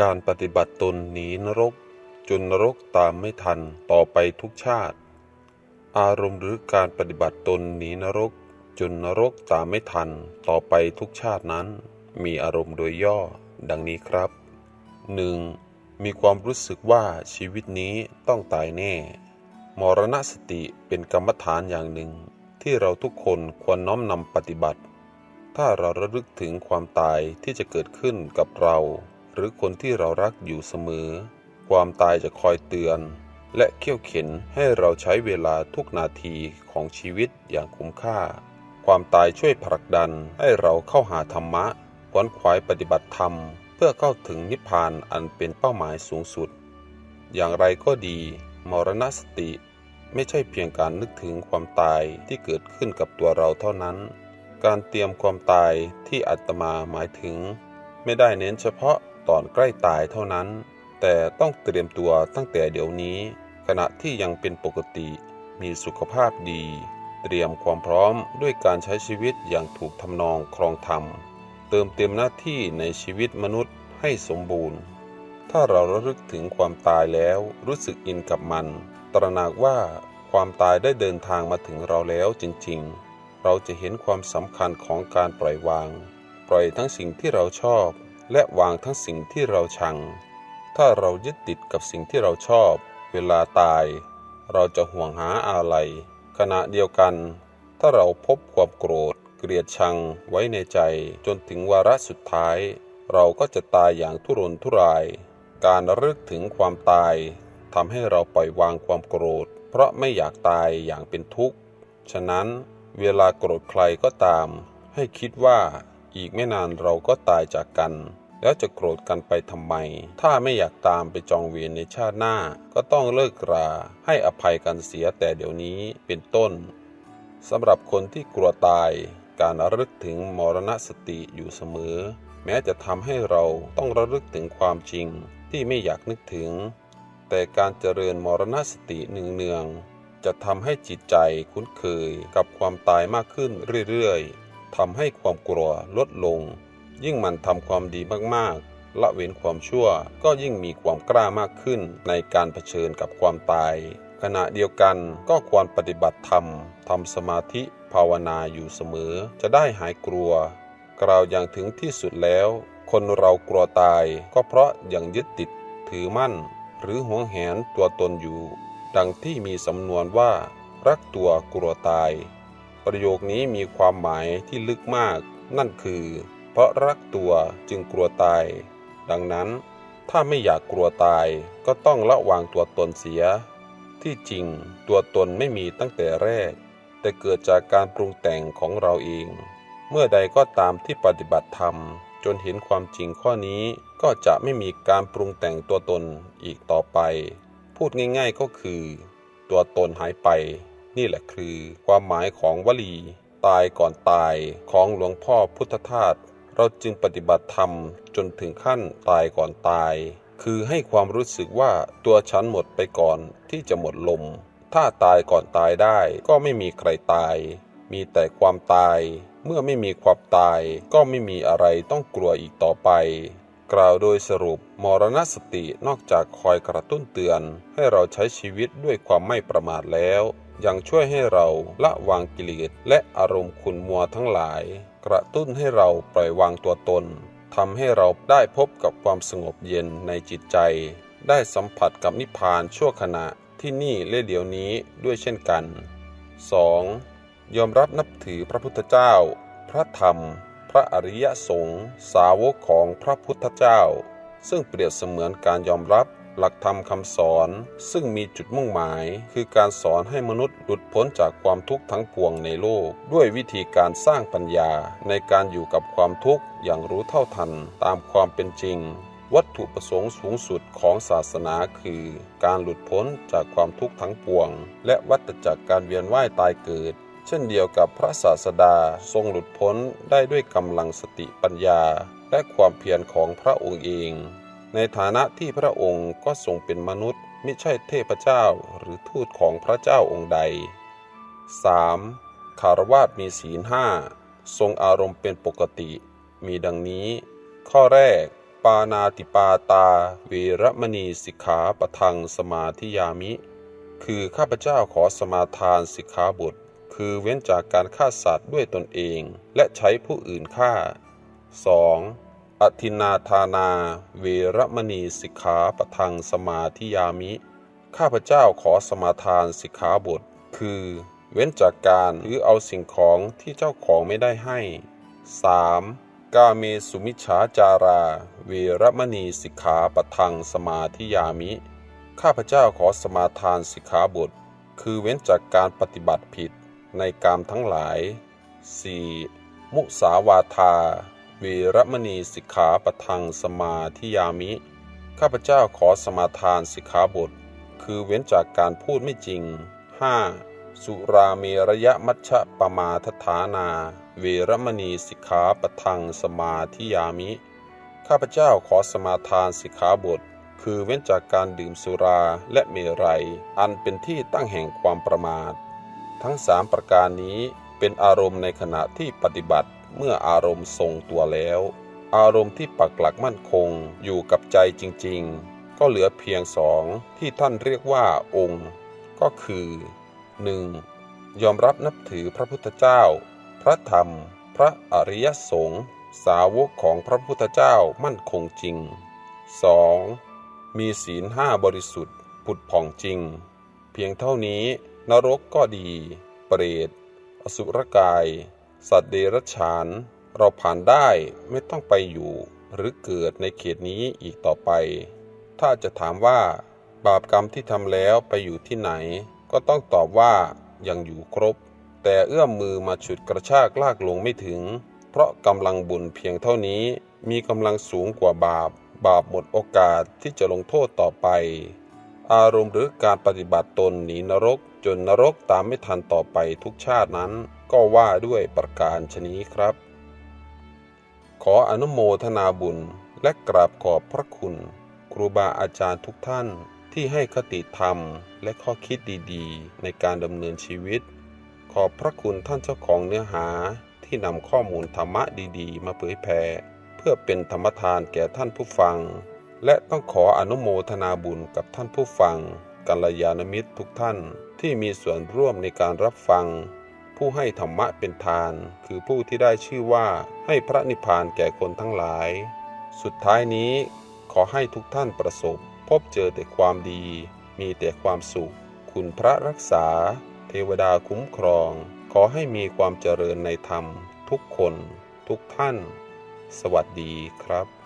การปฏิบัติตนหนีนรก จนนรกตามไม่ทันต่อไปทุกชาติ อารมณ์หรือการปฏิบัติตนหนีนรก จนนรกตามไม่ทันต่อไปทุกชาตินั้น มีอารมณ์โดยย่อ ดังนี้ครับ 1. มีความรู้สึกว่าชีวิตนี้ต้องตายแน่ มรณสติเป็นกรรมฐานอย่างหนึ่ง ที่เราทุกคนควรน้อมนำปฏิบัติ ถ้าเราระลึกถึงความตายที่จะเกิดขึ้นกับเรา หรือคนที่เรารักอยู่เสมอ ความตายจะคอยเตือน และเขี่ยวเข็นให้เราใช้เวลาทุกนาทีของชีวิตอย่างคุ้มค่า ความตายช่วยผลักดันให้เราเข้าหาธรรมะขวนขวายปฏิบัติธรรม เพื่อเข้าถึงนิพพานอันเป็นเป้าหมายสูงสุด อย่างไรก็ดี มรณสติไม่ใช่เพียงการนึกถึงความตายที่เกิดขึ้นกับตัวเราเท่านั้น การเตรียมความตายที่อาตมาหมายถึง ไม่ได้เน้นเฉพาะตอนใกล้ตายเท่านั้น แต่ต้องเตรียมตัวตั้งแต่เดี๋ยวนี้ ขณะที่ยังเป็นปกติ มีสุขภาพดี เตรียมความพร้อมด้วยการใช้ชีวิตอย่างถูกทำนองครองธรรม เติมเต็มหน้าที่ในชีวิตมนุษย์ให้สมบูรณ์ ถ้าเราระลึกถึงความตายแล้วรู้สึกอินกับมัน ตระหนักว่าความตายได้เดินทางมาถึงเราแล้วจริง ๆ เราจะเห็นความสำคัญของการปล่อยวาง ปล่อยทั้งสิ่งที่เราชอบ และวางทั้งสิ่งที่เราชัง ถ้าเรายึดติดกับสิ่งที่เราชอบ เวลาตาย เราจะห่วงหาอะไร ขณะเดียวกัน ถ้าเราพบความโกรธ เกลียดชังไว้ในใจจนถึงวาระสุดท้าย เราก็จะตายอย่างทุรนทุราย การระลึกถึงความตายทำให้เราปล่อยวางความโกรธ เพราะไม่อยากตายอย่างเป็นทุกข์ ฉะนั้นเวลาโกรธใครก็ตาม ให้คิดว่า อีกไม่นานเราก็ตายจากกัน แล้วจะโกรธกันไปทำไม ถ้าไม่อยากตามไปจองเวรในชาติหน้า ก็ต้องเลิกราให้อภัยกันเสียแต่เดี๋ยวนี้เป็นต้นสำหรับคนที่กลัวตาย การระลึกถึงมรณสติอยู่เสมอ แม้จะทำให้เราต้องระลึกถึงความจริงที่ไม่อยากนึกถึง แต่การเจริญมรณสติเนืองๆจะทำให้จิตใจคุ้นเคยกับความตายมากขึ้นเรื่อยๆ ทำให้ความกลัวลดลง ยิ่งมันทำความดีมากๆ ละเว้นความชั่วก็ยิ่งมีความกล้ามากขึ้นในการเผชิญกับความตาย ขณะเดียวกันก็ควรปฏิบัติธรรมทำสมาธิภาวนาอยู่เสมอ จะได้หายกลัว กล่าวอย่างถึงที่สุดแล้ว คนเรากลัวตายก็เพราะยังยึดติดถือมั่น หรือหวงแหนตัวตนอยู่ ดังที่มีสำนวนว่า รักตัวกลัวตาย ประโยคนี้มีความหมายที่ลึกมาก นั่นคือ เพราะรักตัวจึงกลัวตาย ดังนั้น ถ้าไม่อยากกลัวตายก็ต้องละวางตัวตนเสีย ที่จริงตัวตนไม่มีตั้งแต่แรก แต่เกิดจากการปรุงแต่งของเราเอง เมื่อใดก็ตามที่ปฏิบัติธรรม จนเห็นความจริงข้อนี้ก็จะไม่มีการปรุงแต่งตัวตนอีกต่อไป พูดง่ายๆก็คือ ตัวตนหายไป นี่แหละคือ ความหมายของวลี ตายก่อนตายของหลวงพ่อพุทธทาสเราจึงปฏิบัติธรรมจนถึงขั้นตายก่อนตาย คือให้ความรู้สึกว่าตัวฉันหมดไปก่อนที่จะหมดลม ถ้าตายก่อนตายได้ก็ไม่มีใครตาย มีแต่ความตาย เมื่อไม่มีความตายก็ไม่มีอะไรต้องกลัวอีกต่อไปกล่าวโดยสรุปมรณสตินอกจากคอยกระตุ้นเตือน ให้เราใช้ชีวิตด้วยความไม่ประมาทแล้ว ยังช่วยให้เราละวางกิเลสและอารมณ์ขุนมัวทั้งหลาย กระตุ้นให้เราปล่อยวางตัวตนทำให้เราได้พบกับความสงบเย็นในจิตใจ ได้สัมผัสกับนิพพานชั่วขณะที่นี่และเดี๋ยวนี้ด้วยเช่นกัน 2. ยอมรับนับถือพระพุทธเจ้า พระธรรม พระอริยสงฆ์สาวกของพระพุทธเจ้า ซึ่งเปรียบเสมือนการยอมรับ หลักธรรมคำสอน ซึ่งมีจุดมุ่งหมาย คือการสอนให้มนุษย์หลุดพ้นจากความทุกข์ทั้งปวงในโลก ด้วยวิธีการสร้างปัญญาในการอยู่กับความทุกข์อย่างรู้เท่าทันตามความเป็นจริง วัตถุประสงค์สูงสุดของศาสนาคือ การหลุดพ้นจากความทุกข์ทั้งปวง และวัฏจักรการเวียนว่ายตายเกิดเช่นเดียวกับพระศาสดาทรงหลุดพ้นได้ด้วยกำลังสติปัญญา และความเพียรของพระองค์เอง ในฐานะที่พระองค์ก็ทรงเป็นมนุษย์ไม่ใช่เทพเจ้าหรือทูตของพระเจ้าองค์ใด 3. คารวาสมีศีลห้าทรงอารมณ์เป็นปกติ มีดังนี้ ข้อแรก ปานาติปาตาเวระมณีสิกขาปะทังสมาธิยามิ คือข้าพเจ้าขอสมาทานสิกขาบท คือเว้นจากการฆ่าสัตว์ด้วยตนเอง และใช้ผู้อื่นฆ่า 2. อธินาทานาเวรมณีสิกขาปทังสมาธิยามิ ข้าพเจ้าขอสมาทานสิกขาบท คือ เว้นจากการถือเอาสิ่งของที่เจ้าของไม่ได้ให้ 3. กาเมสุมิชฌาจาราเวรมณีสิกขาปทังสมาธิยามิ ข้าพเจ้าขอสมาทานสิกขาบท คือเว้นจากการปฏิบัติผิดในกามทั้งหลาย 4. มุสาวาทา วรมณีสิกขาปทังสมาธิยามิ ข้าพเจ้าขอสมาทานสิกขาบท คือเว้นจากการพูดไม่จริง 5. สุราเมระยะมัชฌะปมาทฐานาเวรมณีสิกขาปทังสมาธิยามิ ข้าพเจ้าขอสมาทานสิกขาบท คือเว้นจากการดื่มสุราและเมรัย อันเป็นที่ตั้งแห่งความประมาท ทั้งสามประการนี้เป็นอารมณ์ในขณะที่ปฏิบัติ เมื่ออารมณ์ทรงตัวแล้ว อารมณ์ที่ปักหลักมั่นคงอยู่กับใจจริงๆ ก็เหลือเพียงสองที่ท่านเรียกว่าองค์ ก็คือ 1. ยอมรับนับถือพระพุทธเจ้า พระธรรม พระอริยสงฆ์สาวกของพระพุทธเจ้ามั่นคงจริง 2. มีศีลห้าบริสุทธิ์ผุดผ่องจริง เพียงเท่านี้นรกก็ดี เปรต อสุรกาย สัตว์เดรัจฉาน เราผ่านได้ไม่ต้องไปอยู่ หรือเกิดในเขตนี้อีกต่อไป ถ้าจะถามว่า บาปกรรมที่ทำแล้วไปอยู่ที่ไหน ก็ต้องตอบว่ายังอยู่ครบ แต่เอื้อมมือมาฉุดกระชากลากลงไม่ถึง เพราะกำลังบุญเพียงเท่านี้ มีกำลังสูงกว่าบาป บาปหมดโอกาสที่จะลงโทษต่อไป อารมณ์หรือการปฏิบัติตนหนีนรก จนนรกตามไม่ทันต่อไปทุกชาตินั้น ก็ว่าด้วยประการชนี้ครับ ขออนุโมทนาบุญและกราบขอบพระคุณ ครูบาอาจารย์ทุกท่านที่ให้คติธรรมและข้อคิดดีๆ ในการดำเนินชีวิต ขอบพระคุณท่านเจ้าของเนื้อหาที่นำข้อมูลธรรมะดีๆ มาเผยแผ่เพื่อเป็นธรรมทานแก่ท่านผู้ฟัง และต้องขออนุโมทนาบุญกับท่านผู้ฟังกัลยาณมิตรทุกท่านที่มีส่วนร่วมในการรับฟัง ผู้ให้ธรรมะเป็นทาน คือผู้ที่ได้ชื่อว่าให้พระนิพพานแก่คนทั้งหลาย สุดท้ายนี้ขอให้ทุกท่านประสบ พบเจอแต่ความดี มีแต่ความสุข คุณพระรักษา เทวดาคุ้มครอง ขอให้มีความเจริญในธรรม ทุกคน ทุกท่าน สวัสดีครับ